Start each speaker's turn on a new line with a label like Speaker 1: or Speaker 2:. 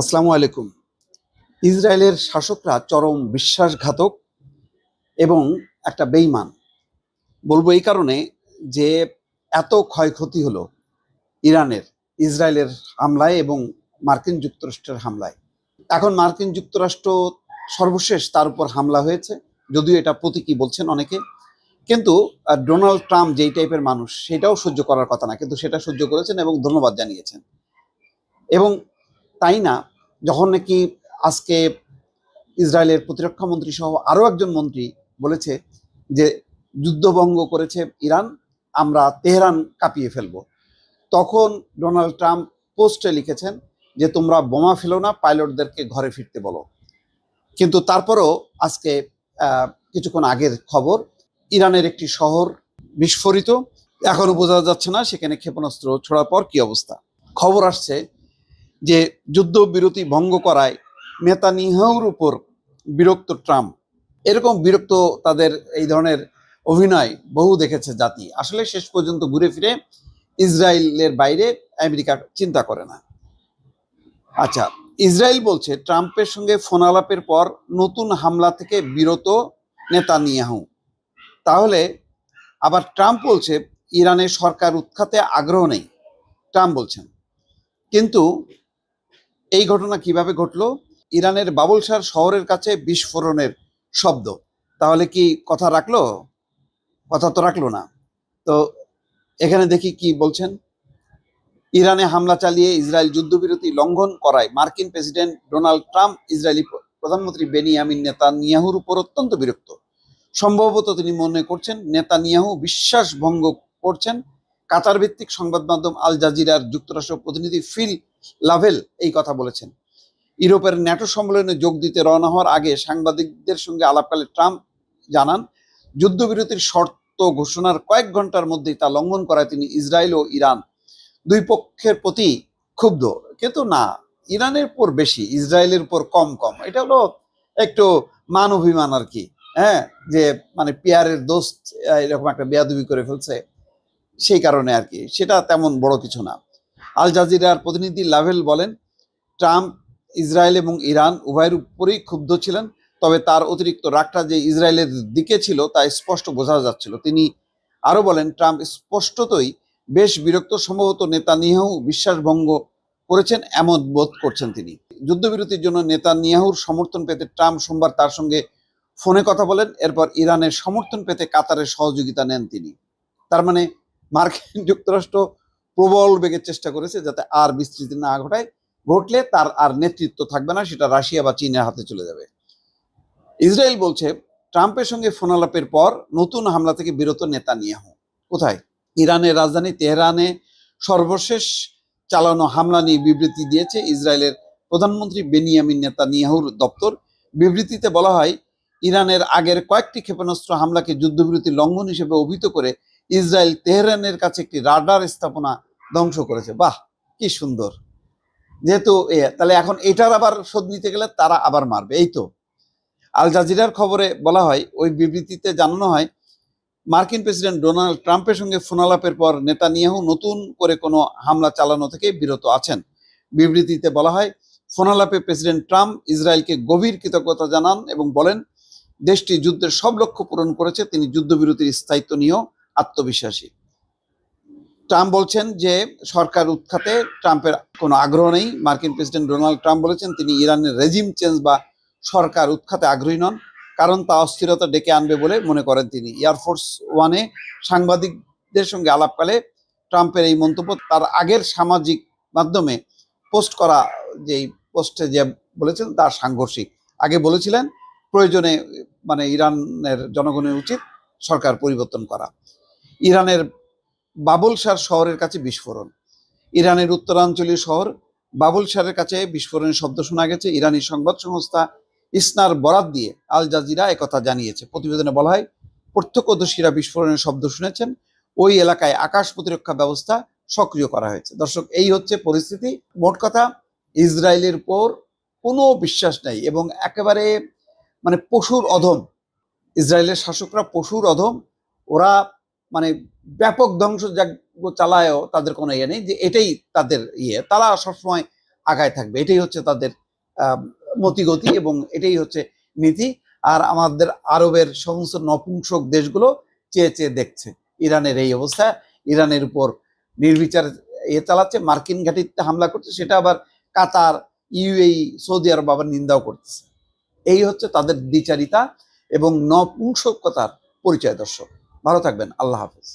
Speaker 1: আসসালামু আলাইকুম ইসরায়েলের শাসকরা চরম বিশ্বাসঘাতক এবং একটা বেইমান বলবো এই কারণে যে এত ক্ষয়ক্ষতি হলো ইরানের ইসরায়েলের হামলায় এবং মার্কিন যুক্তরাষ্ট্রের হামলায় এখন মার্কিন যুক্তরাষ্ট্র সর্বশেষ তার উপর হামলা হয়েছে যদিও এটা প্রতীকী বলছেন অনেকে কিন্তু ডোনাল্ড ট্রাম্প যেই টাইপের মানুষ সেটাও সহ্য করার কথা না কিন্তু সেটা সহ্য করেছেন এবং ধন্যবাদ জানিয়েছেন এবং তাই না যখন নাকি আজকে ইসরায়েলের প্রতিরক্ষা মন্ত্রী সহ আরও একজন মন্ত্রী বলেছে যে যুদ্ধভঙ্গ করেছে ইরান আমরা তেহরান কাঁপিয়ে ফেলব তখন ডোনাল্ড ট্রাম্প পোস্টে লিখেছেন যে তোমরা বোমা ফেলো না পাইলটদেরকে ঘরে ফিরতে বলো কিন্তু তারপরও আজকে কিছুক্ষণ আগের খবর ইরানের একটি শহর বিস্ফোরিত এখনও বোঝা যাচ্ছে না সেখানে ক্ষেপণাস্ত্র ছোড়ার পর কী অবস্থা খবর আসছে যে যুদ্ধবিরতি ভঙ্গ করায় নেতানিহাউর উপর বিরক্ত ট্রাম্প এরকম বিরক্ত তাদের এই ধরনের অভিনয় বহু দেখেছে জাতি আসলে শেষ পর্যন্ত ঘুরে ফিরে ইসরায়েলের বাইরে আমেরিকা চিন্তা করে না আচ্ছা ইসরায়েল বলছে ট্রাম্পের সঙ্গে ফোনালাপের পর নতুন হামলা থেকে বিরত নেতানিয়াহু তাহলে আবার ট্রাম্প বলছে ইরানের সরকার উৎখাতে আগ্রহ নেই ট্রাম্প বলছেন কিন্তু এই ঘটনা কিভাবে ঘটল ইরানের বাবুলসার শহরের কাছে বিস্ফোরণের শব্দ তাহলে কি কথা রাখলো কথা তো রাখলো না তো এখানে দেখি কি বলছেন ইরানে হামলা চালিয়ে ইসরায়েল যুদ্ধবিরতি লঙ্ঘন করায় মার্কিন প্রেসিডেন্ট ডোনাল্ড ট্রাম্প ইসরায়েলি প্রধানমন্ত্রী বেনিয়ামিন নিয়াহুর উপর অত্যন্ত বিরক্ত সম্ভবত তিনি মনে করছেন নেতা নিয়াহু বিশ্বাস ভঙ্গ করছেন কাতার ভিত্তিক সংবাদ মাধ্যম আল জাজিরার যুক্তরাষ্ট্র প্রতিনিধি ফিল লাভেল এই কথা বলেছেন ইউরোপের ন্যাটো সম্মেলনে যোগ দিতে রওনা হওয়ার আগে সাংবাদিকদের সঙ্গে আলাপকালে ট্রাম্প জানান যুদ্ধবিরতির শর্ত ঘোষণার কয়েক ঘন্টার মধ্যেই তা লঙ্ঘন করায় তিনি ইসরায়েল ও ইরান দুই পক্ষের প্রতি ক্ষুব্ধ কিন্তু না ইরানের উপর বেশি ইসরায়েলের উপর কম কম এটা হলো একটু মান অভিমান আর কি হ্যাঁ যে মানে পিয়ারের দোস্ত এরকম একটা বেয়াদুবি করে ফেলছে সেই কারণে আর কি সেটা তেমন বড় কিছু না আল জাজিরার প্রতিনিধি লাভেল বলেন ট্রাম্প ইসরায়েল এবং ইরান উভয়ের উপরেই ক্ষুব্ধ ছিলেন তবে তার অতিরিক্ত রাগটা যে ইসরায়েলের দিকে ছিল তা স্পষ্ট বোঝা যাচ্ছিল তিনি আরও বলেন ট্রাম্প স্পষ্টতই বেশ বিরক্ত সম্ভবত নেতা নিয়াহু বিশ্বাসভঙ্গ করেছেন এমন বোধ করছেন তিনি যুদ্ধবিরতির জন্য নেতা নিয়াহুর সমর্থন পেতে ট্রাম্প সোমবার তার সঙ্গে ফোনে কথা বলেন এরপর ইরানের সমর্থন পেতে কাতারের সহযোগিতা নেন তিনি তার মানে মার্কিন যুক্তরাষ্ট্র প্রবল বেগের চেষ্টা করেছে যাতে আর বিস্তৃতি না ঘটায় ঘটলে তার আর নেতৃত্ব থাকবে না সেটা রাশিয়া বা চীনের হাতে চলে যাবে ইসরায়েল বলছে ট্রাম্পের সঙ্গে ফোনালাপের পর নতুন হামলা থেকে বিরত নেতা নিয়াহু কোথায় ইরানের রাজধানী তেহরানে সর্বশেষ চালানো হামলা নিয়ে বিবৃতি দিয়েছে ইসরায়েলের প্রধানমন্ত্রী বেনিয়ামিন নেতা নিয়াহুর দপ্তর বিবৃতিতে বলা হয় ইরানের আগের কয়েকটি ক্ষেপণাস্ত্র হামলাকে যুদ্ধবিরতি লঙ্ঘন হিসেবে অভিহিত করে ইসরায়েল তেহরানের কাছে একটি রাডার স্থাপনা ধ্বংস করেছে বাহ কি সুন্দর যেহেতু তাহলে এখন এটার আবার শোধ নিতে গেলে তারা আবার মারবে এই তো আল জাজিরার খবরে বলা হয় ওই বিবৃতিতে জানানো হয় মার্কিন প্রেসিডেন্ট ডোনাল্ড ট্রাম্পের সঙ্গে ফোনালাপের পর নিয়েও নতুন করে কোনো হামলা চালানো থেকে বিরত আছেন বিবৃতিতে বলা হয় ফোনালাপে প্রেসিডেন্ট ট্রাম্প ইসরায়েলকে গভীর কৃতজ্ঞতা জানান এবং বলেন দেশটি যুদ্ধের সব লক্ষ্য পূরণ করেছে তিনি যুদ্ধবিরতির স্থায়িত্ব নিয়েও আত্মবিশ্বাসী ট্রাম্প বলছেন যে সরকার উৎখাতে ট্রাম্পের কোনো আগ্রহ নেই মার্কিন প্রেসিডেন্ট ডোনাল্ড ট্রাম্প বলেছেন তিনি ইরানের রেজিম চেঞ্জ বা সরকার উৎখাতে আগ্রহী নন কারণ তা অস্থিরতা ডেকে আনবে বলে মনে করেন তিনি এয়ারফোর্স ওয়ানে সাংবাদিকদের সঙ্গে আলাপকালে ট্রাম্পের এই মন্তব্য তার আগের সামাজিক মাধ্যমে পোস্ট করা যেই পোস্টে যে বলেছেন তার সাংঘর্ষিক আগে বলেছিলেন প্রয়োজনে মানে ইরানের জনগণের উচিত সরকার পরিবর্তন করা ইরানের বাবুলশার শহরের কাছে বিস্ফোরণ ইরানের উত্তরাঞ্চলীয় শহর বাবুলশারের কাছে বিস্ফোরণের শব্দ শোনা গেছে ইরানি সংবাদ সংস্থা ইসনার বরাত দিয়ে আল জাজিরা একথা জানিয়েছে প্রতিবেদনে বলা হয় প্রত্যক্ষদর্শীরা বিস্ফোরণের শব্দ শুনেছেন ওই এলাকায় আকাশ প্রতিরক্ষা ব্যবস্থা সক্রিয় করা হয়েছে দর্শক এই হচ্ছে পরিস্থিতি মোট কথা ইসরায়েলের উপর কোনো বিশ্বাস নেই এবং একেবারে মানে পশুর অধম ইসরায়েলের শাসকরা পশুর অধম ওরা মানে ব্যাপক ধ্বংসযজ্ঞ চালায়ও তাদের কোনো ইয়ে নেই যে এটাই তাদের ইয়ে তারা সবসময় আগায় থাকবে এটাই হচ্ছে তাদের মতিগতি এবং এটাই হচ্ছে নীতি আর আমাদের আরবের সমস্ত নপুংসক দেশগুলো চেয়ে চেয়ে দেখছে ইরানের এই অবস্থা ইরানের উপর নির্বিচার ইয়ে চালাচ্ছে মার্কিন ঘাটিতে হামলা করছে সেটা আবার কাতার ইউএই সৌদি আরব আবার নিন্দাও করতেছে এই হচ্ছে তাদের দ্বিচারিতা এবং নপুংসকতার পরিচয় দর্শক ভালো থাকবেন আল্লাহ হাফিজ